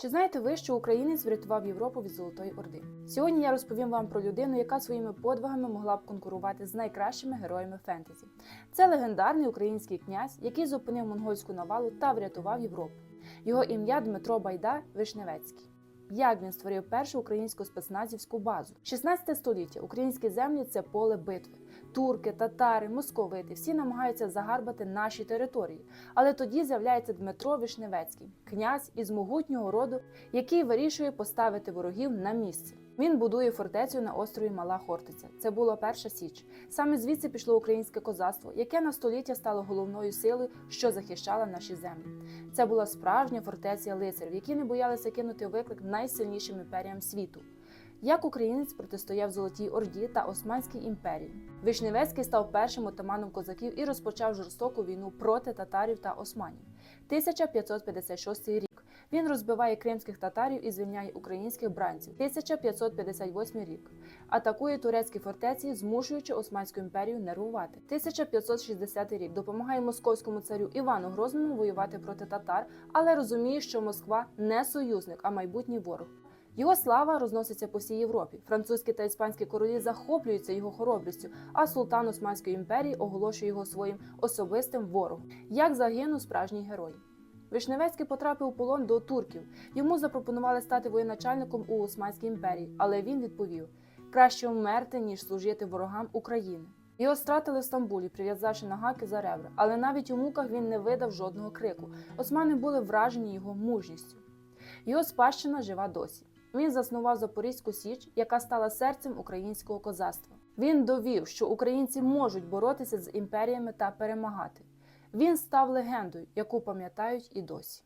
Чи знаєте ви, що українець врятував Європу від Золотої Орди? Сьогодні я розповім вам про людину, яка своїми подвигами могла б конкурувати з найкращими героями фентезі. Це легендарний український князь, який зупинив монгольську навалу та врятував Європу. Його ім'я Дмитро Байда Вишневецький. Як він створив першу українську спецназівську базу? 16 століття українські землі це поле битви. Турки, татари, московити всі намагаються загарбати наші території. Але тоді з'являється Дмитро Вишневецький, князь із могутнього роду, який вирішує поставити ворогів на місце. Він будує фортецю на острові Мала Хортиця. Це була перша січ. Саме звідси пішло українське козацтво, яке на століття стало головною силою, що захищала наші землі. Це була справжня фортеця лицарів, які не боялися кинути виклик найсильнішим імперіям світу. Як українець протистояв Золотій Орді та Османській імперії. Вишневецький став першим отаманом козаків і розпочав жорстоку війну проти татарів та османів. 1556 рік. Він розбиває кримських татарів і звільняє українських бранців. 1558 рік. Атакує турецькі фортеці, змушуючи Османську імперію нервувати. 1560 рік допомагає московському царю Івану Грозному воювати проти татар, але розуміє, що Москва не союзник, а майбутній ворог. Його слава розноситься по всій Європі. Французькі та іспанські королі захоплюються його хоробрістю, а султан Османської імперії оголошує його своїм особистим ворогом. Як загинув справжній герой. Вишневецький потрапив у полон до турків. Йому запропонували стати воєначальником у Османській імперії, але він відповів: краще вмерти, ніж служити ворогам України. Його стратили в Стамбулі, прив'язавши на гаки за ребра, але навіть у муках він не видав жодного крику. Османи були вражені його мужністю. Його спадщина жива досі. Він заснував Запорізьку Січ, яка стала серцем українського козацтва. Він довів, що українці можуть боротися з імперіями та перемагати. Він став легендою, яку пам'ятають і досі.